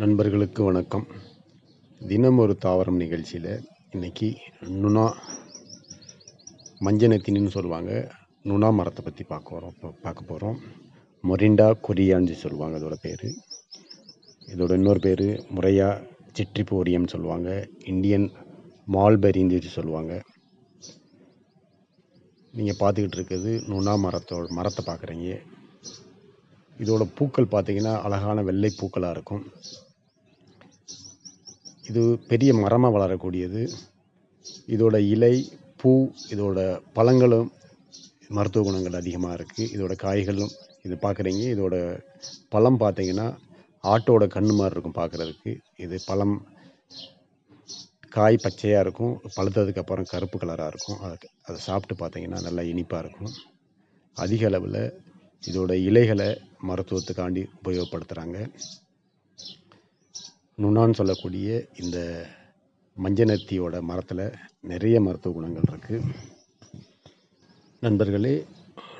நண்பர்களுக்கு வணக்கம். தினம் ஒரு தாவரம் நிகழ்ச்சியில் இன்னைக்கு நுணா மஞ்சனத்தின்னு சொல்லுவாங்க. நுணா மரத்தை பற்றி பார்க்க வரோம். பார்க்க போகிறோம் மொரிண்டா கொரியான்னு சொல்லுவாங்க அதோட பேர். இதோட இன்னொரு பேர் முறையா சிட்ரிபோரியம்னு சொல்லுவாங்க. இந்தியன் மால்பெரின்னு சொல்லி சொல்லுவாங்க. நீங்கள் பார்த்துக்கிட்டு இருக்கிறது நுணா மரத்தோட மரத்தை பார்க்குறீங்க. இதோட பூக்கள் பார்த்தீங்கன்னா அழகான வெள்ளை பூக்களாக இருக்கும். இது பெரிய மரமாக வளரக்கூடியது. இதோட இலை பூ இதோட பழங்களும் மருத்துவ குணங்கள் அதிகமாக இருக்குது இதோட காய்களும் இது பார்க்குறீங்க. இதோட பழம் பார்த்தீங்கன்னா ஆட்டோட கண்ணு மாதிரி இருக்கும் பார்க்குறதுக்கு. இது பழம் காய் பச்சையாக இருக்கும். பழுத்ததுக்கு அப்புறம் கருப்பு கலராக இருக்கும். அதை அதை சாப்பிட்டு பார்த்தீங்கன்னா நல்லா இனிப்பாக இருக்கும். அதிக அளவில் இதோட இலைகளை மருத்துவத்துக்காண்டி உபயோகப்படுத்துகிறாங்க நுண்ணான்னு சொல்லக்கூடிய இந்த மஞ்சநத்தியோட மரத்தில் நிறைய மருத்துவ குணங்கள் இருக்குது நண்பர்களே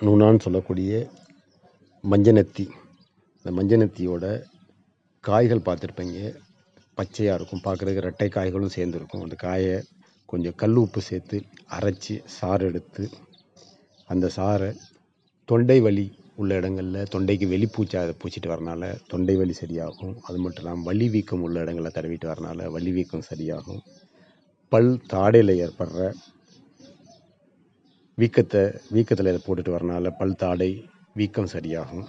நுண்ணான்னு சொல்லக்கூடிய மஞ்சநத்தி இந்த மஞ்சநத்தியோட காய்கள் பார்த்துருப்பீங்க. பச்சையாக இருக்கும் பார்க்குறதுக்கு ரெட்டை காய்களும் சேர்ந்துருக்கும். அந்த காயை கொஞ்சம் கல் உப்பு சேர்த்து அரைச்சி சாறு எடுத்து அந்த சாறை தொண்டை வலி உள்ள இடங்களில் தொண்டைக்கு வெளிப்பூச்சா அதை பூச்சிட்டு வரனால தொண்டை வலி சரியாகும். அது மட்டும் இல்லாமல் வலி வீக்கம் உள்ள இடங்களில் தடவிட்டு வரனால வலி வீக்கம் சரியாகும். பல் தாடையில் ஏற்படுற வீக்கத்தை வீக்கத்தில் இதை போட்டுட்டு வரனால பல் தாடை வீக்கம் சரியாகும்.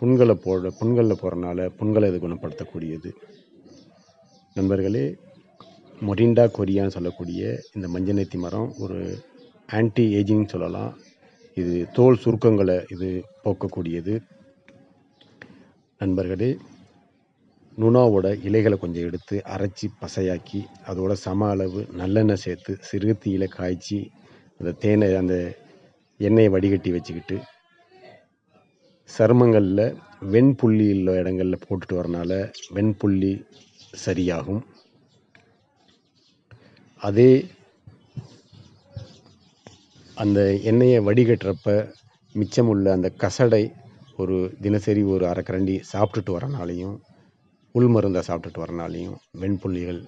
புண்களை போட புண்களில் போகிறனால புண்களை இது குணப்படுத்தக்கூடியது. நண்பர்களே மொரிண்டா கொரியான்னு சொல்லக்கூடிய இந்த மஞ்சநெத்தி மரம் ஒரு ஆன்டி ஏஜிங் சொல்லலாம். இது தோல் சுருக்கங்களை இது போக்கக்கூடியது. நண்பர்களே நுணாவோட இலைகளை கொஞ்சம் எடுத்து அரைச்சி பசையாக்கி அதோட சம அளவு நல்லெண்ணெய் சேர்த்து சிறு தீயில காய்ச்சி அந்த தேனை அந்த எண்ணெயை வடிகட்டி வச்சுக்கிட்டு சருமங்களில் வெண்புள்ளி உள்ள இடங்களில் போட்டுட்டு வரனால வெண்புள்ளி சரியாகும். அதே அந்த எண்ணெயை வடிகட்டுறப்ப மிச்சமுள்ள அந்த கசடை ஒரு தினசரி ஒரு அரைக்கரண்டி சாப்பிட்டுட்டு வரனாலையும் உள் மருந்தை சாப்பிட்டுட்டு வரனாலையும் வெண்புள்ளிகள்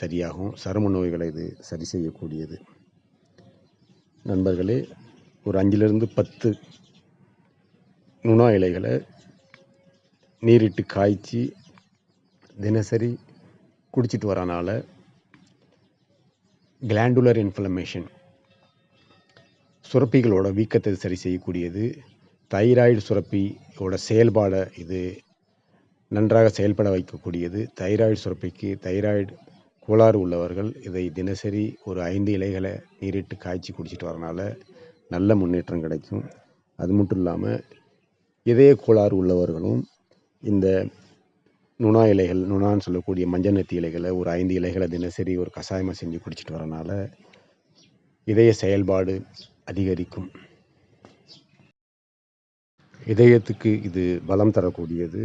சரியாகும். சரும நோய்களை இது சரி செய்யக்கூடியது. நண்பர்களே ஒரு அஞ்சிலிருந்து பத்து நுணா இலைகளை நீரிட்டு காய்ச்சி தினசரி குடிச்சிட்டு வரனால கிளாண்டுலர் இன்ஃப்ளமேஷன் சுரப்பிகளோட வீக்கத்தை சரி செய்யக்கூடியது. தைராய்டு சுரப்பியோட செயல்பாடை இது நன்றாக செயல்பட வைக்கக்கூடியது. தைராய்டு சுரப்பிக்கு தைராய்டு கோளாறு உள்ளவர்கள் இதை தினசரி ஒரு ஐந்து இலைகளை நீரிட்டு காய்ச்சி குடிச்சிட்டு வரனால நல்ல முன்னேற்றம் கிடைக்கும். அது மட்டும் இல்லாமல் இதய கோளாறு உள்ளவர்களும் இந்த நுணா இலைகள் நுணான்னு சொல்லக்கூடிய மஞ்சள் நெத்தி இலைகளை ஒரு ஐந்து இலைகளை தினசரி ஒரு கஷாயமாக செஞ்சு குடிச்சிட்டு வரனால இதய செயல்பாடு அதிகரிக்கும். இதயத்துக்கு இது பலம் தரக்கூடியது.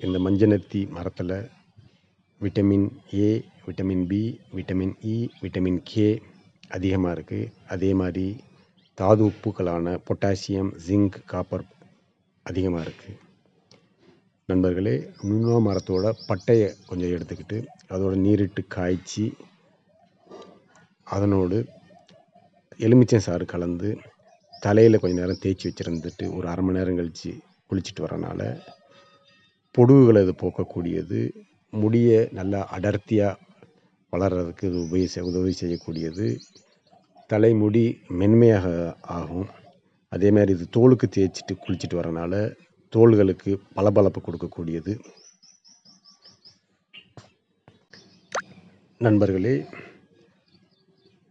இந்த மஞ்சனத்தி மரத்தில் vitamin A vitamin B vitamin E e, vitamin K அதிகமாக இருக்குது அதே மாதிரி தாது உப்புக்களான பொட்டாசியம் ஜிங்க் காப்பர் அதிகமாக இருக்குது நண்பர்களே நுண்ணா மரத்தோட பட்டையை கொஞ்சம் எடுத்துக்கிட்டு அதோட நீரிட்டு காய்ச்சி அதனோடு எலுமிச்சை சாறு கலந்து தலையில் கொஞ்ச நேரம் தேய்ச்சி வச்சுருந்துட்டு ஒரு அரை மணி நேரம் கழித்து குளிச்சுட்டு வரனால பொடுகுகளை இது போக்கக்கூடியது. முடியை நல்லா அடர்த்தியாக வளர்கிறதுக்கு இது உபயோக உதவி செய்யக்கூடியது. தலைமுடி மென்மையாக ஆகும். அதே மாதிரி இது தோலுக்கு தேய்ச்சிட்டு குளிச்சுட்டு வரனால தோள்களுக்கு பளபளப்பு கொடுக்கக்கூடியது. நண்பர்களே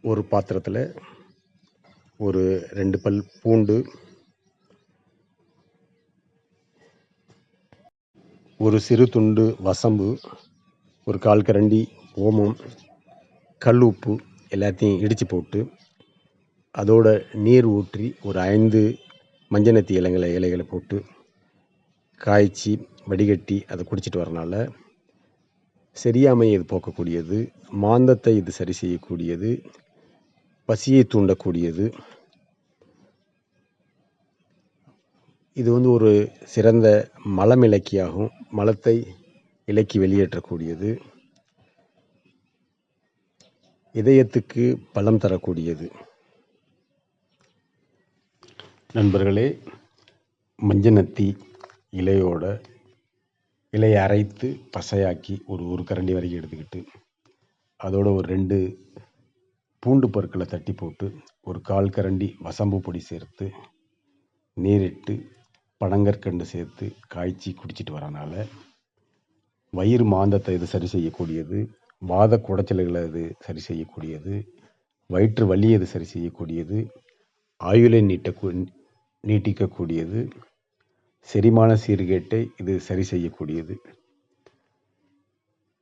ஒரு பாத்திரத்தில் ஒரு ரெண்டு பல் பூண்டு ஒரு சிறு துண்டு வசம்பு ஒரு கால் கரண்டி ஓமம் கல் உப்பு எல்லாத்தையும் இடித்து போட்டு அதோட நீர் ஊற்றி ஒரு ஐந்து மஞ்சனத்தி இலைங்களை இலைகளை போட்டு காய்ச்சி வடிகட்டி அதை குடிச்சிட்டு வரனால சரியாமையை இது போக்கக்கூடியது மாந்தத்தை இது சரி செய்யக்கூடியது பசியை தூண்டக்கூடியது. இது வந்து ஒரு சிறந்த மலமிளக்கியாகும் மலத்தை இலக்கி வெளியேற்றக்கூடியது. இதயத்துக்கு பலம் தரக்கூடியது. நண்பர்களே மஞ்சனத்தி இலையோட இலையை அரைத்து பசையாக்கி ஒரு ஒரு கரண்டி வரைக்கும் எடுத்துக்கிட்டு அதோட ஒரு ரெண்டு பூண்டு பற்களை தட்டி போட்டு ஒரு கால் கரண்டி வசம்பு பொடி சேர்த்து நீரிட்டு பனங்கற்கண்டு சேர்த்து காய்ச்சி குடிச்சிட்டு வரனால வயிறு மாந்தத்தை இது சரி செய்யக்கூடியது வாத குடைச்சல்களை இது சரி செய்யக்கூடியது வயிற்று வலி இது சரி செய்யக்கூடியது ஆயுளை நீட்ட நீட்டிக்கக்கூடியது செரிமான சீர்கேட்டை இது சரி செய்யக்கூடியது.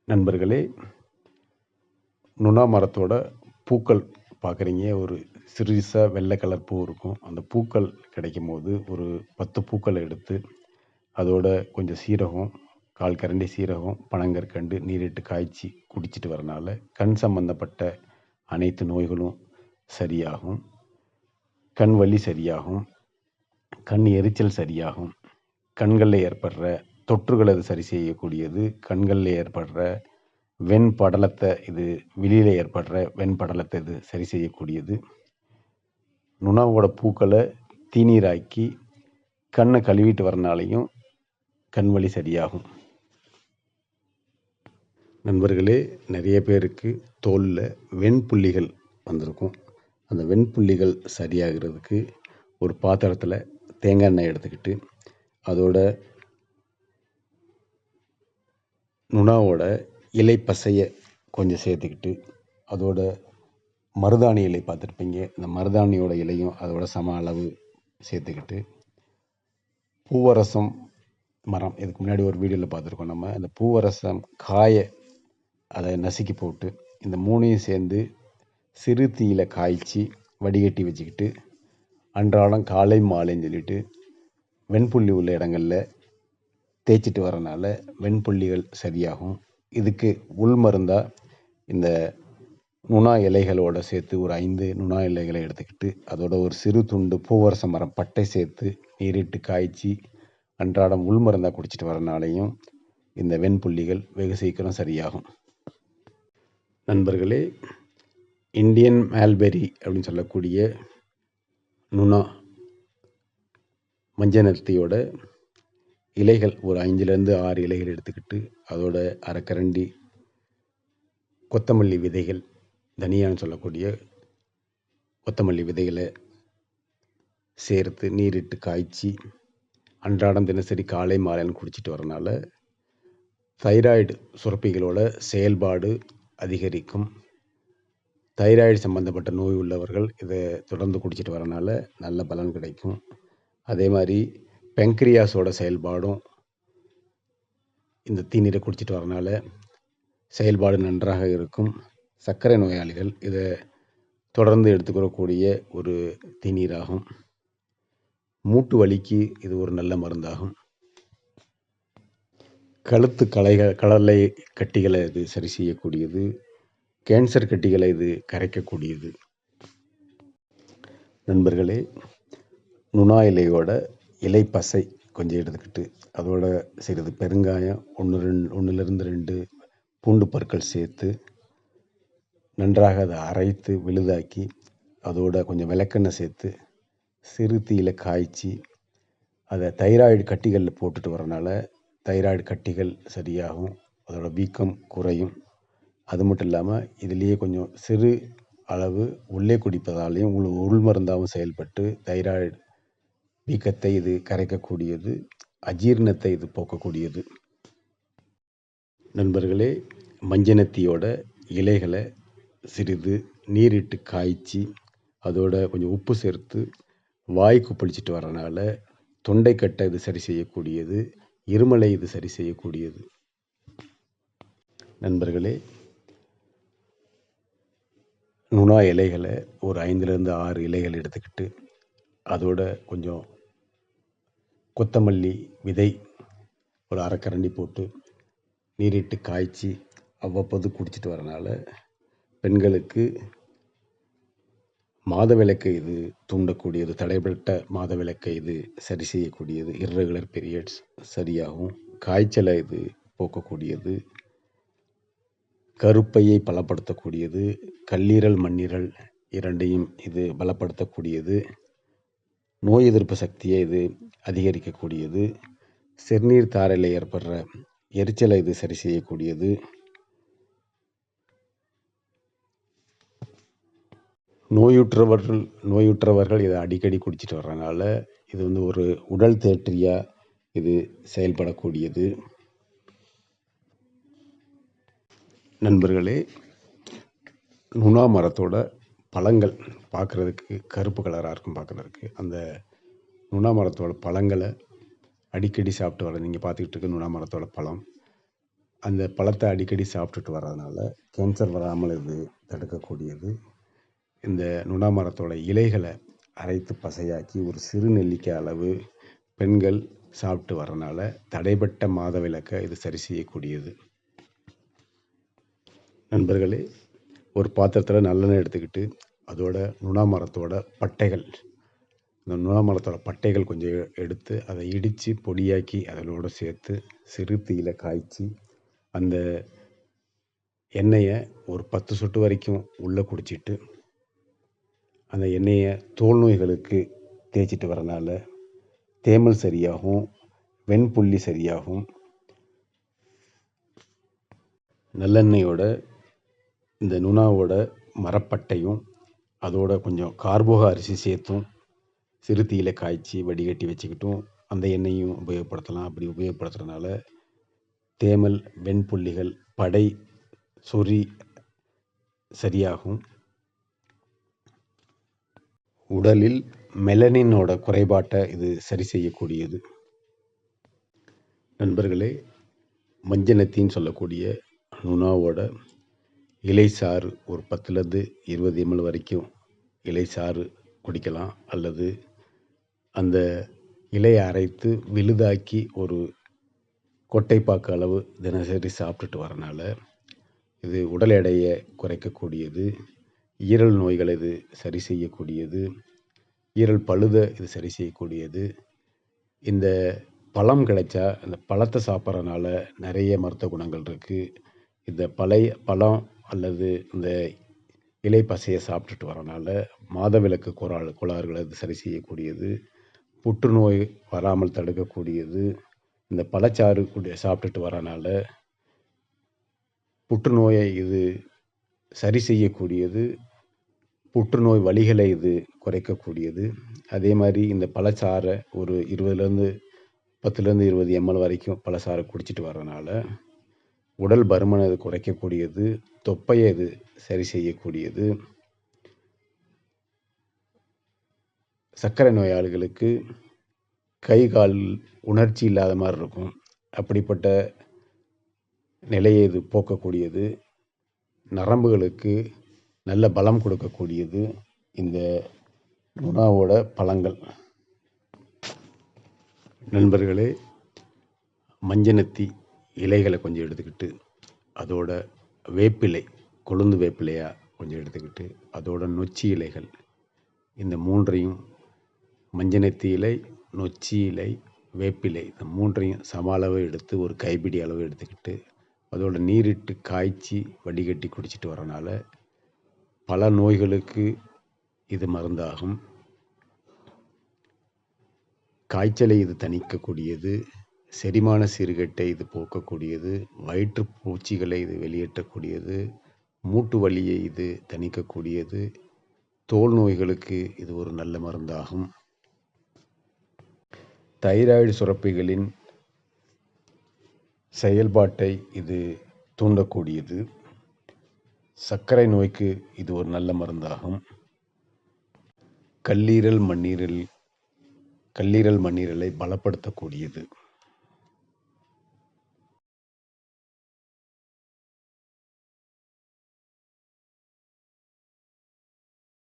நண்பர்களே நுணா மரத்தோட பூக்கள் பார்க்குறீங்க. ஒரு சிறுசாக வெள்ளை கலர் பூ இருக்கும். அந்த பூக்கள் கிடைக்கும் போது ஒரு பத்து பூக்களை எடுத்து அதோட கொஞ்சம் சீரகம் கால் கரண்டி சீரகம் பனங்கற்கண்டு நீரிட்டு காய்ச்சி குடிச்சிட்டு வரனால கண் சம்பந்தப்பட்ட அனைத்து நோய்களும் சரியாகும். கண் வலி சரியாகும். கண் எரிச்சல் சரியாகும். கண்களில் ஏற்படுற தொற்றுகளை அது சரி செய்யக்கூடியது. கண்களில் ஏற்படுற வெண்படலத்தை இது வெளியில் ஏற்படுற வெண்படலத்தை இது சரி செய்யக்கூடியது. நுணாவோட பூக்களை தீநீராக்கி கண்ணை கழுவிட்டு வரனாலையும் கண் வலி சரியாகும். நண்பர்களே நிறைய பேருக்கு தோலில் வெண்புள்ளிகள் வந்திருக்கும். அந்த வெண்புள்ளிகள் சரியாகிறதுக்கு ஒரு பாத்திரத்தில் தேங்காய் எண்ணெய் எடுத்துக்கிட்டு அதோட நுணாவோட இலை பசையை கொஞ்சம் சேர்த்துக்கிட்டு அதோட மருதாணி இலை பார்த்துருப்பீங்க. இந்த மருதாணியோட இலையும் அதோட சம அளவு சேர்த்துக்கிட்டு பூவரசம் மரம் இதுக்கு முன்னாடி ஒரு வீடியோவில் பார்த்துருக்கோம் நம்ம. அந்த பூவரசம் காயை அதை நசுக்கி போட்டு இந்த மூணையும் சேர்ந்து சிறு தீயில காய்ச்சி வடிகட்டி வச்சுக்கிட்டு அன்றாடம் காலை மாலைன்னு சொல்லிட்டு வெண்புள்ளி உள்ள இடங்களில் தேய்ச்சிட்டு வரனால வெண்புள்ளிகள் சரியாகும். இதுக்கு உள் மருந்தாக இந்த நுணா இலைகளோட சேர்த்து ஒரு ஐந்து நுணா இலைகளை எடுத்துக்கிட்டு அதோட ஒரு சிறு துண்டு பூவரச மரம் பட்டை சேர்த்து நீரிட்டு காய்ச்சி அன்றாடம் உள் மருந்தாக குடிச்சிட்டு வரனாலையும் இந்த வெண்புள்ளிகள் வெகு சீக்கிரம் சரியாகும். நண்பர்களே இந்தியன் மேல்பெரி அப்படின்னு சொல்லக்கூடிய நுணா மஞ்சள் நிறத்தியோட இலைகள் ஒரு அஞ்சுலேருந்து ஆறு இலைகள் எடுத்துக்கிட்டு அதோட அரைக்கரண்டி கொத்தமல்லி விதைகள் தனியான்னு சொல்லக்கூடிய கொத்தமல்லி விதைகளை சேர்த்து நீரிட்டு காய்ச்சி அன்றாடம் தினசரி காலை மாலைன்னு குடிச்சிட்டு வரனால தைராய்டு சுரப்பிகளோட செயல்பாடு அதிகரிக்கும். தைராய்டு சம்மந்தப்பட்ட நோய் உள்ளவர்கள் இதை தொடர்ந்து குடிச்சிட்டு வரனால நல்ல பலன் கிடைக்கும். அதே மாதிரி பெங்க்ரியாஸோட செயல்பாடும் இந்த தீநீரை குடிச்சிட்டு வரனால செயல்பாடு நன்றாக இருக்கும். சர்க்கரை நோயாளிகள் இதை தொடர்ந்து எடுத்துக்கிறக்கூடிய ஒரு தீநீராகும். மூட்டு வலிக்கு இது ஒரு நல்ல மருந்தாகும். கழுத்து கலைகள் கடலை கட்டிகளை இது சரி செய்யக்கூடியது. கேன்சர் கட்டிகளை இது கரைக்கக்கூடியது. நண்பர்களே நுணா இலையோட இலை பசை கொஞ்சம் எடுத்துக்கிட்டு அதோட சிறிது பெருங்காயம் ஒன்று ரெண்டு ஒன்றுலேருந்து ரெண்டு பூண்டு பற்கள் சேர்த்து நன்றாக அதை அரைத்து விழுதாக்கி அதோட கொஞ்சம் விளக்கெண்ணெய் சேர்த்து சிறு தீயில காய்ச்சி அதை தைராய்டு கட்டிகளில் போட்டுட்டு வரனால தைராய்டு கட்டிகள் சரியாகும் அதோட வீக்கம் குறையும். அது மட்டும் இல்லாமல் இதுலேயே கொஞ்சம் சிறு அளவு உள்ளே குடிப்பதாலையும் உள் உள் மருந்தாகவும் செயல்பட்டு தைராய்டு வீக்கத்தை இது கரைக்கக்கூடியது அஜீரணத்தை இது போக்கக்கூடியது. நண்பர்களே மஞ்சனத்தியோட இலைகளை சிறிது நீரிட்டு காய்ச்சி அதோட கொஞ்சம் உப்பு சேர்த்து வாய்க்கு பளிச்சிட்டு வரனால தொண்டைக்கட்டை இது சரி செய்யக்கூடியது இருமலை இது சரி செய்யக்கூடியது. நண்பர்களே நுணா இலைகளை ஒரு ஐந்துலேருந்து ஆறு இலைகள் எடுத்துக்கிட்டு அதோட கொஞ்சம் கொத்தமல்லி விதை ஒரு அரைக்கரண்டி போட்டு நீரிட்டு காய்ச்சி அவ்வப்போது குடிச்சிட்டு வரனால பெண்களுக்கு மாதவிலக்கை இது தூண்டக்கூடியது தடைப்பட்ட மாதவிலக்கை இது சரி செய்யக்கூடியது இர்ரெகுலர் பீரியட்ஸ் சரியாகும் காய்ச்சலை இது போக்கக்கூடியது கருப்பையை பலப்படுத்தக்கூடியது கல்லீரல் மண்ணீரல் இரண்டையும் இது பலப்படுத்தக்கூடியது நோய் எதிர்ப்பு சக்தியை இது அதிகரிக்கக்கூடியது. சிறுநீர் தாரையில் ஏற்படுற எரிச்சலை இது சரி செய்யக்கூடியது. நோயுற்றவர்கள் நோயுற்றவர்கள் இதை அடிக்கடி குடிச்சிட்டு வர்றதுனால இது வந்து ஒரு உடல் தேற்றியாக இது செயல்படக்கூடியது. நண்பர்களே நுணா மரத்தோட பழங்கள் பார்க்குறதுக்கு கருப்பு கலராக இருக்கும் பார்க்குறதுக்கு. அந்த நுணா மரத்தோட பழங்களை அடிக்கடி சாப்பிட்டு வர நீங்கள் பார்த்துக்கிட்டு இருக்க நுணா மரத்தோட பழம் அந்த பழத்தை அடிக்கடி சாப்பிட்டுட்டு வர்றதுனால கேன்சர் வராமல் இது தடுக்கக்கூடியது. இந்த நுணா மரத்தோட இலைகளை அரைத்து பசையாக்கி ஒரு சிறு நெல்லிக்காய் அளவு பெண்கள் சாப்பிட்டு வரனால தடைப்பட்ட மாதவிலக்கை இது சரி செய்யக்கூடியது. நண்பர்களே ஒரு பாத்திரத்தில் நல்லெண்ணெய் எடுத்துக்கிட்டு அதோட நுணா மரத்தோட பட்டைகள். இந்த நுணா மரத்தோட பட்டைகள் கொஞ்சம் எடுத்து அதை இடித்து பொடியாக்கி அதனோட சேர்த்து சிறு தீயில காய்ச்சி அந்த எண்ணெயை ஒரு பத்து சொட்டு வரைக்கும் உள்ளே குடிச்சிட்டு அந்த எண்ணெயை தோல் நோய்களுக்கு தேய்ச்சிட்டு வரனால தேமல் சரியாகும் வெண்புள்ளி சரியாகும். நல்லெண்ணெயோட இந்த நுணாவோட மரப்பட்டையும் அதோட கொஞ்சம் கார்போக அரிசி சேர்த்தும். சிறுத்தீயில் காய்ச்சி வடிகட்டி வச்சுக்கிட்டும் அந்த எண்ணெயும் உபயோகப்படுத்தலாம். அப்படி உபயோகப்படுத்துறதுனால தேமல் வெண்புள்ளிகள் படை சொறி சரியாகும். உடலில் மெலனினோட குறைபாட்டை இது சரி செய்யக்கூடியது. நண்பர்களே மஞ்சனத்தின்னு சொல்லக்கூடிய நுணாவோட இலை சாறு ஒரு பத்துலேருந்து இருபது எம்எல் வரைக்கும் இலை சாறு குடிக்கலாம் அல்லது அந்த இலையை அரைத்து விழுதாக்கி ஒரு கொட்டைப்பாக்கு அளவு தினசரி சாப்பிட்டுட்டு வரனால இது உடல் எடையை குறைக்கக்கூடியது. ஈரல் நோய்களை இது சரி செய்யக்கூடியது. ஈரல் பழுதை இது சரி செய்யக்கூடியது. இந்த பழம் கிடைச்சா அந்த பழத்தை சாப்பிட்றனால நிறைய மருத்துவ குணங்கள் இருக்குது இந்த பழைய பழம் அல்லது இந்த இலை பசையை சாப்பிட்டுட்டு வரனால மாதவிலக்கு கோளாறு கோளாறுகளை அது சரி செய்யக்கூடியது. புற்றுநோய் வராமல் தடுக்கக்கூடியது. இந்த பழச்சாறு குடி சாப்பிட்டுட்டு வரனால புற்றுநோயை இது சரி செய்யக்கூடியது. புற்றுநோய் வலிகளை இது குறைக்கக்கூடியது. அதே மாதிரி இந்த பழச்சாறை ஒரு இருபதுலேருந்து பத்துலேருந்து இருபது எம்எல் வரைக்கும் பழச்சாறை குடிச்சிட்டு வரனால உடல் பருமனை அது குறைக்கக்கூடியது தொப்பையை அது சரி செய்யக்கூடியது. சர்க்கரை நோயாளிகளுக்கு கை கால் உணர்ச்சி இல்லாத மாதிரி இருக்கும். அப்படிப்பட்ட நிலையை இது போக்கக்கூடியது. நரம்புகளுக்கு நல்ல பலம் கொடுக்கக்கூடியது இந்த நுணாவோட பழங்கள். நண்பர்களே மஞ்சனத்தி இலைகளை கொஞ்சம் எடுத்துக்கிட்டு அதோட வேப்பிலை கொழுந்து வேப்பிலையாக கொஞ்சம் எடுத்துக்கிட்டு அதோட நொச்சி இலைகள். இந்த மூன்றையும் மஞ்சனத்தி இலை நொச்சி இலை வேப்பிலை இந்த மூன்றையும் சம அளவு எடுத்து ஒரு கைப்பிடி அளவு எடுத்துக்கிட்டு அதோட நீரிட்டு காய்ச்சி வடிகட்டி குடிச்சிட்டு வரனால பல நோய்களுக்கு இது மருந்தாகும். காய்ச்சலை இது தணிக்கக்கூடியது. செரிமான சீர்கேட்டை இது போக்கக்கூடியது வயிற்று பூச்சிகளை இது வெளியேற்றக்கூடியது மூட்டு வலியை இது தணிக்கக்கூடியது தோல் நோய்களுக்கு இது ஒரு நல்ல மருந்தாகும். தைராய்டு சுரப்பிகளின் செயல்பாட்டை இது தூண்டக்கூடியது. சர்க்கரை நோய்க்கு இது ஒரு நல்ல மருந்தாகும். கல்லீரல் மண்ணீரல் கல்லீரல் மண்ணீரலை பலப்படுத்தக்கூடியது.